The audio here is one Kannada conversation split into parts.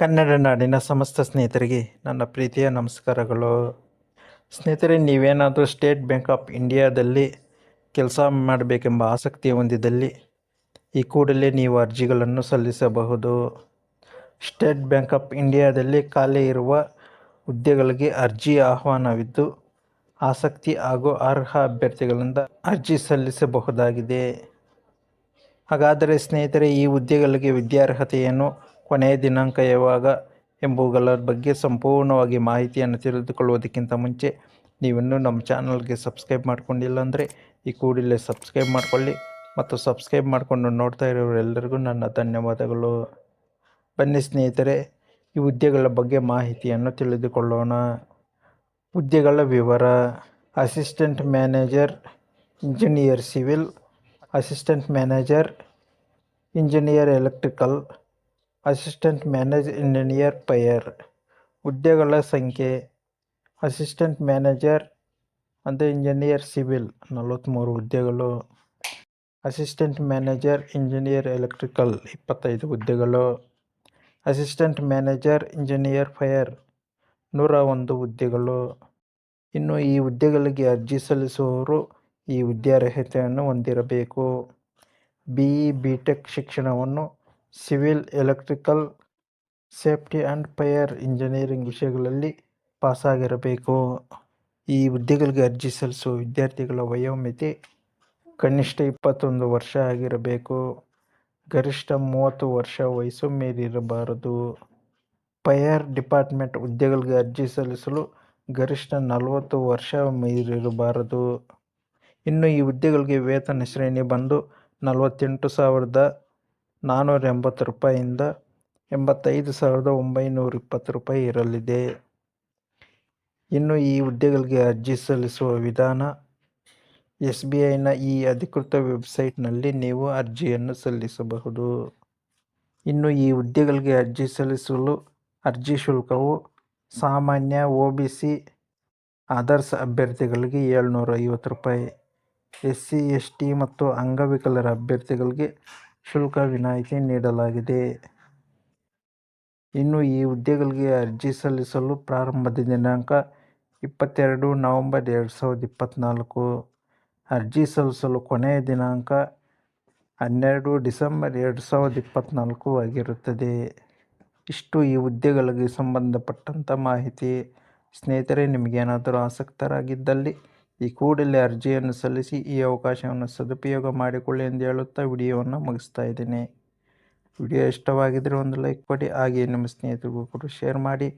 ಕನ್ನಡ ನಾಡಿನ ಸಮಸ್ತ ಸ್ನೇಹಿತರಿಗೆ ನನ್ನ ಪ್ರೀತಿಯ ನಮಸ್ಕಾರಗಳು. ಸ್ನೇಹಿತರೆ, ನೀವೇನಾದರೂ ಸ್ಟೇಟ್ ಬ್ಯಾಂಕ್ ಆಫ್ ಇಂಡಿಯಾದಲ್ಲಿ ಕೆಲಸ ಮಾಡಬೇಕೆಂಬ ಆಸಕ್ತಿ ಹೊಂದಿದ್ದಲ್ಲಿ ಈ ಕೂಡಲೇ ನೀವು ಅರ್ಜಿಗಳನ್ನು ಸಲ್ಲಿಸಬಹುದು. ಸ್ಟೇಟ್ ಬ್ಯಾಂಕ್ ಆಫ್ ಇಂಡಿಯಾದಲ್ಲಿ ಖಾಲಿ ಇರುವ ಹುದ್ದೆಗಳಿಗೆ ಅರ್ಜಿ ಆಹ್ವಾನವಿದ್ದು, ಆಸಕ್ತಿ ಹಾಗೂ ಅರ್ಹ ಅಭ್ಯರ್ಥಿಗಳಿಂದ ಅರ್ಜಿ ಸಲ್ಲಿಸಬಹುದಾಗಿದೆ. ಹಾಗಾದರೆ ಸ್ನೇಹಿತರೆ, ಈ ಹುದ್ದೆಗಳಿಗೆ ವಿದ್ಯಾರ್ಹತೆಯನ್ನು ಕೊನೆಯ ದಿನಾಂಕ ಯಾವಾಗ ಎಂಬುವುಗಳ ಬಗ್ಗೆ ಸಂಪೂರ್ಣವಾಗಿ ಮಾಹಿತಿಯನ್ನು ತಿಳಿದುಕೊಳ್ಳುವುದಕ್ಕಿಂತ ಮುಂಚೆ ನೀವಿನ್ನೂ ನಮ್ಮ ಚಾನಲ್ಗೆ ಸಬ್ಸ್ಕ್ರೈಬ್ ಮಾಡಿಕೊಂಡಿಲ್ಲ ಅಂದರೆ ಈ ಕೂಡಲೇ ಸಬ್ಸ್ಕ್ರೈಬ್ ಮಾಡಿಕೊಳ್ಳಿ ಮತ್ತು ಸಬ್ಸ್ಕ್ರೈಬ್ ಮಾಡಿಕೊಂಡು ನೋಡ್ತಾ ಇರೋರೆಲ್ಲರಿಗೂ ನನ್ನ ಧನ್ಯವಾದಗಳು. ಬನ್ನಿ ಸ್ನೇಹಿತರೆ, ಈ ಹುದ್ದೆಗಳ ಬಗ್ಗೆ ಮಾಹಿತಿಯನ್ನು ತಿಳಿದುಕೊಳ್ಳೋಣ. ಹುದ್ದೆಗಳ ವಿವರ. Assistant manager, engineer civil. Assistant manager, engineer electrical. Assistant manage engineer fire. ಹುದ್ದೆಗಳ ಸಂಖ್ಯೆ, ಅಸಿಸ್ಟೆಂಟ್ ಮ್ಯಾನೇಜರ್ ಅಂದರೆ ಇಂಜಿನಿಯರ್ ಸಿವಿಲ್ ನಲವತ್ತ್ಮೂರು ಹುದ್ದೆಗಳು. ಅಸಿಸ್ಟೆಂಟ್ ಮ್ಯಾನೇಜರ್, ಇಂಜಿನಿಯರ್ ಎಲೆಕ್ಟ್ರಿಕಲ್, ಇಪ್ಪತ್ತೈದು ಹುದ್ದೆಗಳು. ಅಸಿಸ್ಟೆಂಟ್ ಮ್ಯಾನೇಜರ್, ಇಂಜಿನಿಯರ್ ಫೈರ್ ನೂರ ಒಂದು ಹುದ್ದೆಗಳು. ಇನ್ನು ಈ ಹುದ್ದೆಗಳಿಗೆ ಅರ್ಜಿ ಸಲ್ಲಿಸುವವರು ಈ ವಿದ್ಯಾರ್ಹತೆಯನ್ನು ಹೊಂದಿರಬೇಕು. ಬಿ ಇ, ಬಿ ಟೆಕ್ ಶಿಕ್ಷಣವನ್ನು civil electrical safety and fire engineering ವಿಷಯಗಳಲ್ಲಿ ಪಾಸಾಗಿರಬೇಕು. ಈ ಹುದ್ದೆಗಳಿಗೆ ಅರ್ಜಿ ಸಲ್ಲಿಸುವ ವಿದ್ಯಾರ್ಥಿಗಳ ವಯೋಮಿತಿ ಕನಿಷ್ಠ ಇಪ್ಪತ್ತೊಂದು ವರ್ಷ ಆಗಿರಬೇಕು. ಗರಿಷ್ಠ ಮೂವತ್ತು ವರ್ಷ ವಯಸ್ಸು ಮೀರಿರಬಾರದು. ಫೈರ್ ಡಿಪಾರ್ಟ್ಮೆಂಟ್ ಹುದ್ದೆಗಳಿಗೆ ಅರ್ಜಿ ಸಲ್ಲಿಸಲು ಗರಿಷ್ಠ ನಲವತ್ತು ವರ್ಷ ಮೀರಿರಬಾರದು. ಇನ್ನು ಈ ಹುದ್ದೆಗಳಿಗೆ ವೇತನ ಶ್ರೇಣಿ ಬಂದು ನಲವತ್ತೆಂಟು ಸಾವಿರದ ನಾನ್ನೂರ ಎಂಬತ್ತು ರೂಪಾಯಿಂದ ಎಂಬತ್ತೈದು ಸಾವಿರದ ಒಂಬೈನೂರ ಇಪ್ಪತ್ತು ರೂಪಾಯಿ ಇರಲಿದೆ. ಇನ್ನು ಈ ಹುದ್ದೆಗಳಿಗೆ ಅರ್ಜಿ ಸಲ್ಲಿಸುವ ವಿಧಾನ, ಎಸ್ ಬಿ ಐನ ಈ ಅಧಿಕೃತ ವೆಬ್ಸೈಟ್ನಲ್ಲಿ ನೀವು ಅರ್ಜಿಯನ್ನು ಸಲ್ಲಿಸಬಹುದು. ಇನ್ನು ಈ ಹುದ್ದೆಗಳಿಗೆ ಅರ್ಜಿ ಸಲ್ಲಿಸಲು ಅರ್ಜಿ ಶುಲ್ಕವು ಸಾಮಾನ್ಯ ಒ ಬಿ ಸಿ ಆದರ್ಶ ಅಭ್ಯರ್ಥಿಗಳಿಗೆ ಏಳ್ನೂರ ಐವತ್ತು ರೂಪಾಯಿ, ಎಸ್ ಸಿ, ಎಸ್ ಟಿ ಮತ್ತು ಅಂಗವಿಕಲರ ಅಭ್ಯರ್ಥಿಗಳಿಗೆ ಶುಲ್ಕ ವಿನಾಯಿತಿ ನೀಡಲಾಗಿದೆ. ಇನ್ನು ಈ ಹುದ್ದೆಗಳಿಗೆ ಅರ್ಜಿ ಸಲ್ಲಿಸಲು ಪ್ರಾರಂಭದ ದಿನಾಂಕ ಇಪ್ಪತ್ತೆರಡು ನವಂಬರ್ ಎರಡು ಸಾವಿರದ ಇಪ್ಪತ್ತ್ನಾಲ್ಕು ಅರ್ಜಿ ಸಲ್ಲಿಸಲು ಕೊನೆಯ ದಿನಾಂಕ ಹನ್ನೆರಡು ಡಿಸೆಂಬರ್ ಎರಡು ಸಾವಿರದ ಇಪ್ಪತ್ತ್ನಾಲ್ಕು ಆಗಿರುತ್ತದೆ. ಇಷ್ಟು ಈ ಹುದ್ದೆಗಳಿಗೆ ಸಂಬಂಧಪಟ್ಟಂಥ ಮಾಹಿತಿ. ಸ್ನೇಹಿತರೆ, ನಿಮಗೇನಾದರೂ ಆಸಕ್ತರಾಗಿದ್ದಲ್ಲಿ ಈ ಕೂಡಲೇ ಅರ್ಜಿಯನ್ನು ಸಲ್ಲಿಸಿ ಈ ಅವಕಾಶವನ್ನು ಸದುಪಯೋಗ ಮಾಡಿಕೊಳ್ಳಿ ಎಂದು ಹೇಳುತ್ತಾ ವಿಡಿಯೋವನ್ನು ಮುಗಿಸ್ತಾ ಇದ್ದೀನಿ. ವಿಡಿಯೋ ಇಷ್ಟವಾಗಿದ್ದರೆ ಒಂದು ಲೈಕ್ ಕೊಡಿ, ಹಾಗೆಯೇ ನಿಮ್ಮ ಸ್ನೇಹಿತರಿಗೂ ಕೂಡ ಶೇರ್ ಮಾಡಿ.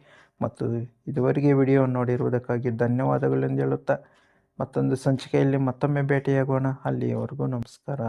ಮತ್ತು ಇದುವರೆಗೆ ವಿಡಿಯೋ ನೋಡಿರುವುದಕ್ಕಾಗಿ ಧನ್ಯವಾದಗಳು ಎಂದು ಹೇಳುತ್ತಾ ಮತ್ತೊಂದು ಸಂಚಿಕೆಯಲ್ಲಿ ಮತ್ತೊಮ್ಮೆ ಭೇಟಿಯಾಗೋಣ. ಅಲ್ಲಿಯವರೆಗೂ ನಮಸ್ಕಾರ.